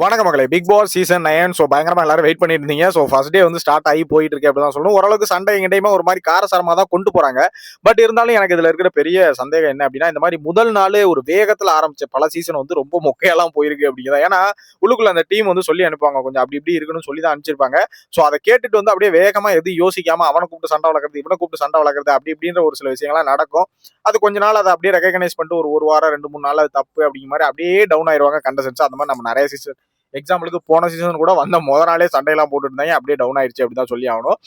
வணக்க மகளே Bigg Boss season nine so பயங்கரமாக எல்லாரும் வெயிட் பண்ணிட்டு இருந்தீங்க ஸோ ஃபர்ஸ்ட் டே வந்து ஸ்டார்ட் ஆகி போயிட்டு இருக்கு அப்படி தான் சொல்லணும். ஓரளவுக்கு சண்டை எங்கிட்டையுமே ஒரு மாதிரி காரசாரமாக தான் கொண்டு போகிறாங்க பட் இருந்தாலும் எனக்கு இதில் இருக்கிற பெரிய சந்தேகம் என்ன அப்படின்னா இந்த மாதிரி முதல் நாள் ஒரு வேகத்தில் ஆரம்பிச்ச பல சீசன் வந்து ரொம்ப மொக்கையெல்லாம் போயிருக்கு அப்படிங்கிறத. ஏன்னா உள்ளுக்குள்ள அந்த டீம் வந்து சொல்லி அனுப்புவாங்க. கொஞ்சம் அப்படி இப்படி இருக்குன்னு சொல்லி தான் அனுப்பிச்சிருப்பாங்க. ஸோ அதை கேட்டுட்டு வந்து அப்படியே வேகமாக எதுவும் யோசிக்காமல் அவனை கூப்பிட்டு சண்டை வளர்க்குறது இவனை கூப்பிட்டு சண்டை வளர்க்குறது அப்படி இப்படின்ற ஒரு சில விஷயங்கள்லாம் நடக்கும். அது கொஞ்ச நாள் அதை அப்படியே ரெகனைஸ் பண்ணிட்டு ஒரு ஒரு வாரம் ரெண்டு மூணு நாள் அது தப்பு அப்படிங்கிற மாதிரி அப்படியே டவுன் ஆயிடுவாங்க கண்டசன்ஸ் அந்த மாதிரி நம்ம நிறைய சீசன் எக்ஸாம்பிளுக்கு போன சீசன் கூட வந்த முத நாளே சண்டையெல்லாம் போட்டுட்டு இருந்தாங்க. அப்படியே டவுன் ஆயிடுச்சு அப்படி தான் சொல்லி ஆகணும்.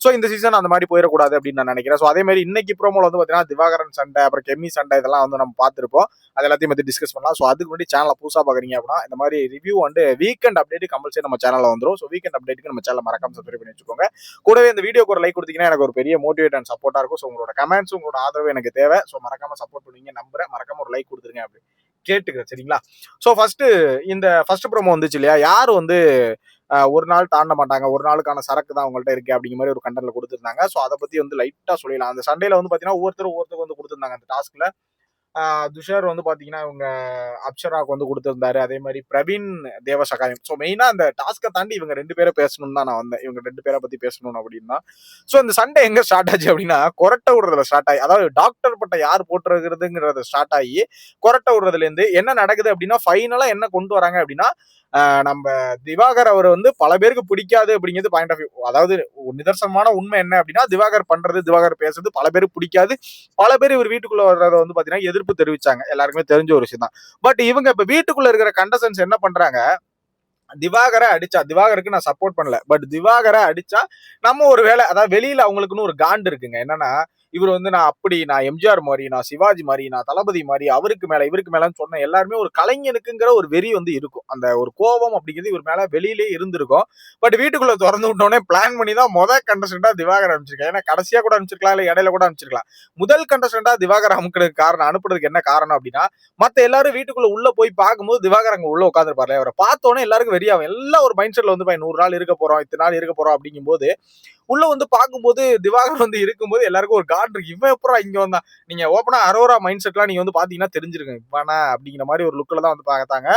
ஸோ இந்த சீசன் அந்த மாதிரி போயிடக்கூடாது அப்படின்னு நான் நினைக்கிறேன். ஸோ அதே மாதிரி இன்னைக்கு ப்ரோமோல வந்து பார்த்தீங்கன்னா திவாகரன் சண்டை அப்புறம் கெம்மி சண்டை இதெல்லாம் வந்து நம்ம பார்த்துருப்போம். அது எல்லாத்தையும் பற்றி டிஸ்கஸ் பண்ணலாம். ஸோ அதுக்கு முன்னாடி சேனலை புதுசாக பார்க்குறீங்க அப்படின்னா இந்த மாதிரி ரிவ்யூ வந்து வீக்கெண்ட் அப்டேட் கம்பல்சரி நம்ம சேனலில் வந்துடும் ஸோ வீக்கெண்ட் அப்டேட்டுக்கு நம்ம சேனல் மறக்காம சப்ஸ்கிரைப் பண்ணி வச்சுக்கோங்க. கூடவே இந்த வீடியோக்கு ஒரு லைக் கொடுத்தீங்கன்னா எனக்கு ஒரு பெரிய மோட்டிவேட் அண்ட் சப்போர்ட்டாக இருக்கும். ஸோ உங்களோட கமெண்ட்ஸ் உங்களோட ஆதரவு எனக்கு தேவை. ஸோ மறக்காம சப்போர்ட் பண்ணுவீங்க நம்புறேன். மறக்காம ஒரு லைக் கொடுத்துருங்க அப்படி. கேட்டுக்கிறேன் சரிங்களா? ஸோ ஃபர்ஸ்ட் இந்த ஃபர்ஸ்ட் ப்ரோமோ வந்துச்சு இல்லையா? யார் வந்து ஒரு நாள் தாண்ட மாட்டாங்க ஒரு நாளுக்கான சரக்கு தான் அவங்கள்ட்ட இருக்கு அப்படிங்கிற மாதிரி ஒரு கண்டனில் கொடுத்துருந்தாங்க. ஸோ அதை பத்தி வந்து லைட்டா சொல்லிடலாம். அந்த சண்டேல வந்து பாத்தீங்கன்னா ஒவ்வொருத்தரும் ஒவ்வொருத்தருக்கு வந்து கொடுத்துருந்தாங்க அந்த டாஸ்க்ல துஷார் வந்து பாத்தீங்கன்னா இவங்க அப்ஷராவுக்கு வந்து கொடுத்துருந்தாரு. அதே மாதிரி பிரவீன் தேவசகாயம் ஸோ மெயினா அந்த டாஸ்க்கை தாண்டி இவங்க ரெண்டு பேரை பேசணும்னு தான் நான் வந்தேன். இவங்க ரெண்டு பேரை பத்தி பேசணும் அப்படின்னா. ஸோ இந்த சண்டை எங்க ஸ்டார்ட் ஆச்சு அப்படின்னா கொரட்டை விடுறதுல ஸ்டார்ட் ஆகி அதாவது டாக்டர் பட்ட யார் போட்டுருக்குறதுங்கிறத ஸ்டார்ட் ஆகி கொரட்டை விடுறதுல இருந்து என்ன நடக்குது அப்படின்னா ஃபைனலா என்ன கொண்டு வராங்க அப்படின்னா நம்ம திவாகர் அவர் வந்து பல பேருக்கு பிடிக்காது அப்படிங்கிறது பாயிண்ட் ஆஃப் வியூ அதாவது ஒரு நிதர்சனமான உண்மை என்ன அப்படின்னா திவாகர் பண்றது திவாகர் பேசுறது பல பேருக்கு பிடிக்காது. பல பேர் இவர் வீட்டுக்குள்ள வர்றத வந்து பாத்தீங்கன்னா எதிர்ப்பு தெரிவிச்சாங்க. எல்லாருக்குமே தெரிஞ்ச ஒரு விஷயம் தான். பட் இவங்க இப்ப வீட்டுக்குள்ள இருக்கிற கண்டசன்ஸ் என்ன பண்றாங்க? திவாகரை அடிச்சா திவாகருக்கு நான் சப்போர்ட் பண்ணல. பட் திவாகரை அடிச்சா நம்ம ஒரு வேலை அதாவது வெளியில அவங்களுக்குன்னு ஒரு காண்டு இருக்குங்க. என்னன்னா இவர் வந்து நான் அப்படி நான் எம்ஜிஆர் மாதிரி நான் சிவாஜி மாதிரி நான் தளபதி மாதிரி அவருக்கு மேல இவருக்கு மேலன்னு சொன்ன எல்லாருமே ஒரு கலைஞனுக்குங்கிற ஒரு வெறி வந்து இருக்கும். அந்த ஒரு கோபம் அப்படிங்கிறது இவர் மேல வெளியிலே இருந்திருக்கும். பட் வீட்டுக்குள்ள திறந்து விட்டோடனே பிளான் பண்ணி தான் முதல் கண்டஸ்டண்டா திவாகர் அனுப்பிச்சிருக்கேன். ஏன்னா கடைசியா கூட அனுப்பிச்சிருக்கலாம் இல்ல இடையில கூட அனுப்பிச்சிருக்கலாம். முதல் கண்டஸ்டண்டா திவாகர் அமுக்கிறதுக்கு காரணம் அனுப்புறதுக்கு என்ன காரணம் அப்படின்னா மத்த எல்லாரும் வீட்டுக்குள்ள உள்ள போய் பார்க்கும்போது திவாகர் அங்க உள்ள உட்காந்துருப்பாரு அவரை பார்த்தோன்னே எல்லாருக்கும் வெறியாகும். எல்லாம் ஒரு மைண்ட் செட்ல வந்து நூறு நாள் இருக்க போறோம் இத்தனை நாள் இருக்க போறோம் அப்படிங்கும்போது உள்ள வந்து பார்க்கும்போது திவாகர் வந்து இருக்கும்போது எல்லாருக்கும் ஒரு கார்டு இருக்கு. இவன் எப்பறம் இங்க வந்தான் நீங்க ஓப்பனா அரோரா மைண்ட் செட்லாம் நீங்க வந்து பாத்தீங்கன்னா தெரிஞ்சிருக்கும் இவனா அப்படிங்கிற மாதிரி ஒரு லுக்கில் தான் வந்து பார்த்தாங்க.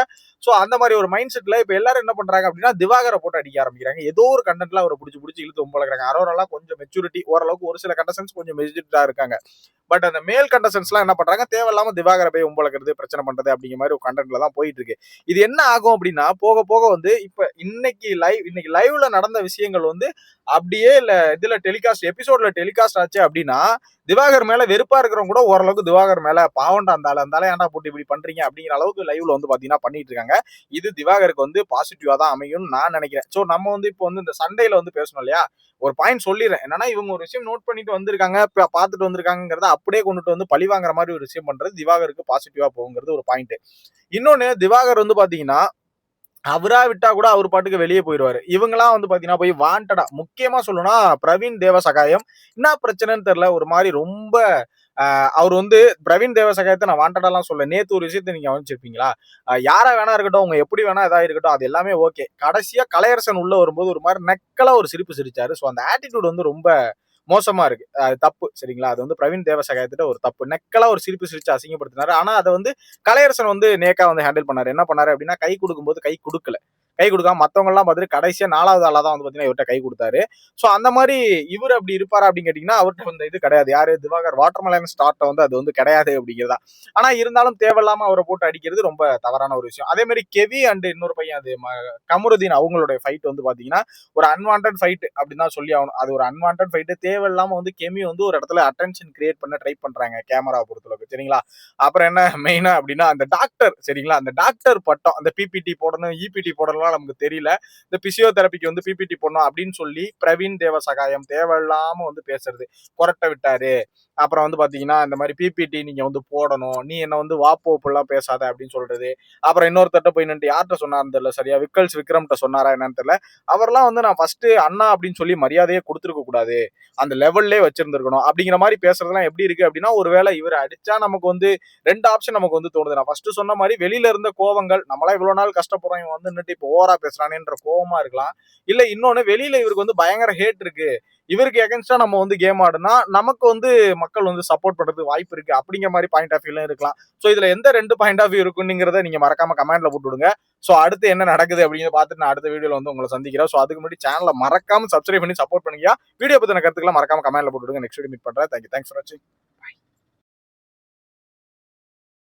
ஸோ அந்த மாதிரி ஒரு மைண்ட் செட்ல இப்ப எல்லாரும் என்ன பண்றாங்க அப்படின்னா திவாகரை போட்டு அடிக்க ஆரம்பிக்கிறாங்க. ஏதோ ஒரு கண்டென்ட்ல அவரை பிடிச்சி பிடிச்சி இழுத்து உம்பளக்குறாங்க அரோராலாம் கொஞ்சம் மெச்சூரிட்டி ஓரளவுக்கு ஒரு சில கண்டஸ்டன்ஸ் கொஞ்சம் மெச்சூரிட்டா இருக்காங்க. பட் அந்த மேல் கண்டஸ்டன்ஸ்லாம் என்ன பண்றாங்க? தேவையில்லாம திவாகர போய் உம்பளக்கிறது பிரச்சனை பண்றது அப்படிங்கிற மாதிரி ஒரு கண்டென்ட்ல தான் போயிட்டு இருக்கு. இது என்ன ஆகும் அப்படின்னா போக போக வந்து இப்ப இன்னைக்கு லைவ் இன்னைக்கு லைவ்ல நடந்த விஷயங்கள் வந்து அப்படியே இல்ல இதுல டெலிகாஸ்ட் எபிசோட்ல டெலிகாஸ்ட் ஆச்சு அப்படின்னா திவாகர் மேல வெறுப்பா இருக்கிறவங்க கூட ஓரளவுக்கு திவாகர் மேல பாவண்டா அந்த இருந்தாலும் ஏன்டா போட்டு இப்படி பண்றீங்க அப்படிங்கிற அளவுக்கு லைவ்ல வந்து பாத்தீங்கன்னா பண்ணிட்டு இருக்காங்க. இது திவாகருக்கு வந்து பாசிட்டிவா தான் அமையும்னு நான் நினைக்கிறேன். சோ நம்ம வந்து இப்போ வந்து இந்த சண்டையில வந்து பேசணும் இல்லையா? ஒரு பாயிண்ட் சொல்லிடுறேன். என்னன்னா இவங்க ஒரு விஷயம் நோட் பண்ணிட்டு வந்திருக்காங்க பார்த்துட்டு வந்திருக்காங்கிறத அப்படியே கொண்டுட்டு வந்து பழி வாங்குற மாதிரி ஒரு விஷயம் பண்றது திவாகருக்கு பாசிட்டிவா போகுங்கிறது ஒரு பாயிண்ட் இன்னொன்னு திவாகர் வந்து பாத்தீங்கன்னா அவரா விட்டா கூட அவர் பாட்டுக்கு வெளியே போயிடுவாரு இவங்கெல்லாம் வந்து பாத்தீங்கன்னா போய் வாண்டடா முக்கியமா சொல்லணும்னா பிரவீன் தேவசகாயம். என்ன பிரச்சனைன்னு தெரியல ஒரு மாதிரி ரொம்ப அவர் வந்து பிரவீன் தேவசகாயத்தை நான் வாண்டடாலாம் சொல்ல நேத்து ஒரு விஷயத்தை நீங்க கவனிச்சிருப்பீங்களா? யாரா வேணா இருக்கட்டும் அவங்க எப்படி வேணா இதா இருக்கட்டும் அது எல்லாமே ஓகே கடைசியா கலையரசன் உள்ள வரும்போது ஒரு மாதிரி நக்கலா ஒரு சிரிப்பு சிரிச்சாரு. ஸோ அந்த ஆட்டிடியூட் வந்து ரொம்ப மோசமா இருக்கு. அது தப்பு சரிங்களா? அது வந்து பிரவீன் தேவசகாயத்திட்ட ஒரு தப்பு. நெக்கலா ஒரு சிரிப்பு சிரிச்சு அசிங்கப்படுத்தினாரு. ஆனா அதை வந்து கலையரசன் வந்து நேக்கா வந்து ஹேண்டில் பண்ணாரு. என்ன பண்ணாரு அப்படின்னா கை கொடுக்கும்போது கை கொடுக்கல. கை கொடுக்காம மத்தவங்க எல்லாம் பார்த்துட்டு கடைசியா நாலாவது ஆளா தான் வந்து பாத்தீங்கன்னா இவர்கிட்ட கை கொடுத்தாரு. சோ அந்த மாதிரி இவர் அப்படி இருப்பாரா அப்படின்னு கேட்டீங்கன்னா அவர்கிட்ட வந்து இது கிடையாது. யாரு? திவாகர். வாட்டர்மலன் ஸ்டார்ட்டை வந்து அது வந்து கிடையாது அப்படிங்கிறதா. ஆனா இருந்தாலும் தேவையில்லாம அவரை போட்டு அடிக்கிறது ரொம்ப தவறான ஒரு விஷயம். அதே மாதிரி கெவி அண்ட் இன்னொரு பையன் அது ம- கமருதீன் அவங்களுடைய ஃபைட் வந்து பாத்தீங்கன்னா ஒரு அன்வான்ட் ஃபைட் அப்படின்னு தான் சொல்லி ஆகணும். அது ஒரு அன்வான்ட் ஃபைட்டு தேவையில்லாம வந்து கெமி வந்து ஒரு இடத்துல அட்டென்ஷன் கிரியேட் பண்ண ட்ரை பண்றாங்க கேமரா பொறுத்தளவுக்கு சரிங்களா? அப்புறம் என்ன மெயினா அப்படின்னா அந்த டாக்டர் சரிங்களா? அந்த டாக்டர் பட்டம் அந்த பிபிடி போடணும் இபிடி போடணும்லாம் நமக்கு தெரியல. இந்த பிசியோதெரபிக்கு வந்து பிபிடி போடணும் அப்படின்னு சொல்லி பிரவீன் தேவ சகாயம் தேவையில்லாம வந்து பேசுறது. கொரட்டை விட்டாரு. அப்புறம் வந்து பாத்தீங்கன்னா இந்த மாதிரி பிபிடி நீங்க வந்து போடணும். நீ என்ன வந்து வாப்போப்புலாம் பேசாத அப்படின்னு சொல்றது. அப்புறம் இன்னொருத்தட்ட போய் நின்று யார்கிட்ட சொன்னாருன்னு தெரியல சரியா? விக்கல்ஸ் விக்ரம்கிட்ட சொன்னாரா என்னன்னு தெரியல. அவர்லாம் வந்து நான் ஃபர்ஸ்ட் அண்ணா அப்படின்னு சொல்லி மரியாதையே கொடுத்துருக்க கூடாது. அந்த லெவல்லே வச்சிருந்திருக்கணும். அப்படிங்கிற மாதிரி பேசுறதுலாம் எப்படி இருக்கு அப்படின்னா ஒருவேளை இவர் அடிச்சா நமக்கு வந்து ரெண்டு ஆப்ஷன் நமக்கு வந்து தோணுது. நான் ஃபர்ஸ்ட் சொன்ன மாதிரி வெளியில இருந்த கோவங்கள் நம்மளா இவ்வளவு நாள் கஷ்டப்படுறோம் இவன் வந்து நின்னுட்டு இப்போ ஓவரா பேசுறானேன்ற கோபமா இருக்கலாம். இல்ல இன்னொன்னு வெளியில இவருக்கு வந்து பயங்கர ஹேட் இருக்கு. இவருக்கு எகென்ஸ்டா நம்ம வந்து கேம் ஆடுனா நமக்கு வந்து மக்கள் வந்து சப்போர்ட் பண்றது வாய்ப்பு இருக்கு. அப்படிங்கிற மாதிரி பாயிண்ட் ஆஃப் வியூலாம் இருக்கலாம். சோ இதுல எந்த ரெண்டு பாயிண்ட் ஆஃப் வியூ இருக்குங்கிறத நீங்க மறக்காம கமெண்ட்ல போட்டு விடுங்க சோ அடுத்து என்ன நடக்குது அப்படிங்கிறத பார்த்துட்டு நான் அடுத்த வீடியோல வந்து உங்களை சந்திக்கிறேன். சோ அதுக்கு முன்னாடி சேனலை மறக்காம சப்ஸ்கிரைப் பண்ணி சப்போர்ட் பண்ணுங்க வீடியோ பத்தின கருத்துக்கெல்லாம் மறக்காம கமெண்ட்ல போட்டு விடுங்க நெக்ஸ்ட் வீடியோ மீட் பண்றேன். தேங்க்யூ தேங்க்ஸ் ஃபார் வாட்சிங்